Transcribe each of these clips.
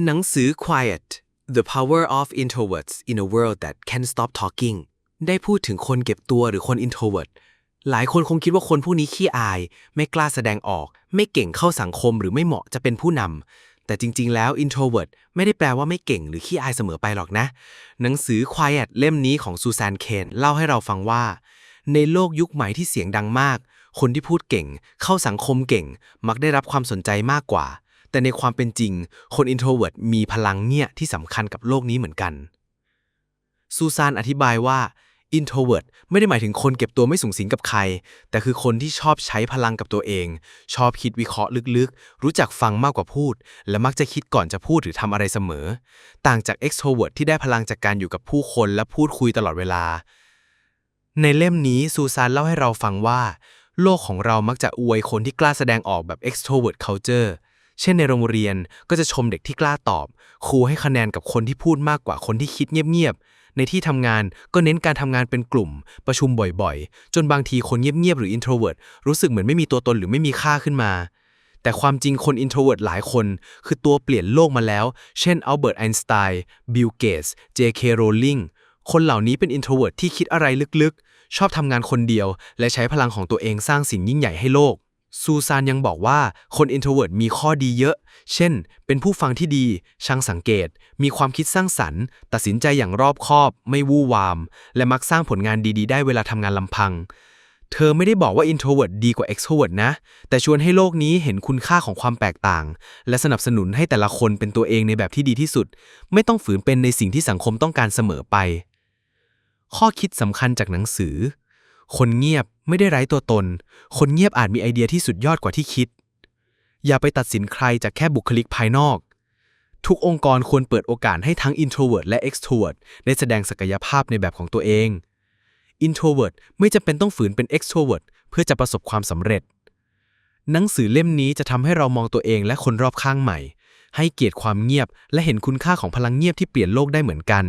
หนังสือ Quiet The Power of Introverts in a World That Can Stop Talking ได้พูดถึงคนเก็บตัวหรือคน introvert หลายคนคงคิดว่าคนพวกนี้ขี้อาย ไม่กล้าแสดงออก ไม่เก่งเข้าสังคมหรือไม่เหมาะจะเป็นผู้นำแต่จริงๆ แล้ว introvert ไม่ได้แปลว่าไม่เก่งหรือขี้อายเสมอไปหรอกนะ หนังสือ Quiet เล่มนี้ของซูซานเคนเล่าให้เราฟังว่า ในโลกยุคใหม่ที่เสียงดังมาก คนที่พูดเก่ง เข้าสังคมเก่ง มักได้รับความสนใจมากกว่า แต่ในความเป็นจริง คน introvert มีพลังเนี่ยที่สำคัญกับโลกนี้เหมือนกัน ซูซานอธิบายว่า introvert ไม่ได้หมายถึงคนเก็บตัวไม่สูงสิงกับใคร แต่คือคนที่ชอบใช้พลังกับตัวเอง ชอบคิดวิเคราะห์ลึกๆ รู้จักฟังมากกว่าพูด และมักจะคิดก่อนจะพูดหรือทำอะไรเสมอ ต่างจาก extrovert ที่ได้พลังจากการอยู่กับผู้คนและพูดคุยตลอดเวลา ในเล่มนี้ซูซานเล่าให้เราฟังว่า โลกของเรามักจะอวยคนที่กล้าแสดงออกแบบ extrovert culture เช่นในโรงเรียนก็จะชมเด็กที่กล้าตอบ ครูให้คะแนนกับคนที่พูดมากกว่าคนที่คิดเงียบๆ ในที่ทำงานก็เน้นการทำงานเป็นกลุ่ม ประชุมบ่อยๆ จนบางทีคนเงียบๆ หรือ introvert รู้สึกเหมือนไม่มีตัวตนหรือไม่มีค่าขึ้นมา แต่ความจริงคน introvert หลายคน คือตัวเปลี่ยนโลกมาแล้ว เช่นอัลเบิร์ตไอน์สไตน์บิลเกตส์เจเคโรลลิงคนเหล่านี้เป็น introvert ที่คิดอะไรลึกๆ ชอบทำงานคนเดียว และใช้พลังของตัวเองสร้างสิ่งยิ่งใหญ่ให้โลก ซูซานยังบอกว่าคน introvert มีข้อดีเยอะ เช่น เป็นผู้ฟังที่ดี ช่างสังเกต มีความคิดสร้างสรรค์ ตัดสินใจอย่างรอบคอบ ไม่วู่วาม และมักสร้างผลงานดีๆ ได้เวลาทำงานลำพัง เธอไม่ได้บอกว่า introvert ดีกว่า extrovert นะ แต่ชวนให้โลกนี้เห็นคุณค่าของความแตกต่าง และสนับสนุนให้แต่ละคนเป็นตัวเองในแบบที่ดีที่สุด ไม่ต้องฝืนเป็นในสิ่งที่สังคมต้องการเสมอไป ข้อคิดสำคัญจากหนังสือ คนเงียบไม่ได้ไร้ตัวตน คนเงียบอาจมีไอเดียที่สุดยอดกว่าที่คิด อย่าไปตัดสินใครจากแค่บุคลิกภายนอก ทุกองค์กรควรเปิดโอกาสให้ทั้ง introvert และ extrovert ได้แสดงศักยภาพในแบบของตัวเอง introvert ไม่จำเป็นต้องฝืนเป็น extrovert เพื่อจะประสบความสำเร็จ หนังสือเล่มนี้จะทำให้เรามองตัวเองและคนรอบข้างใหม่ ให้เกียรติความเงียบ และเห็นคุณค่าของพลังเงียบที่เปลี่ยนโลกได้เหมือนกัน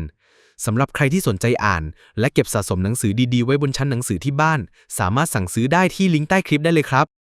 สำหรับใครที่สนใจอ่าน และเก็บสะสมหนังสือดีๆ ไว้บนชั้นหนังสือที่บ้าน สามารถสั่งซื้อได้ที่ลิงก์ใต้คลิปได้เลยครับ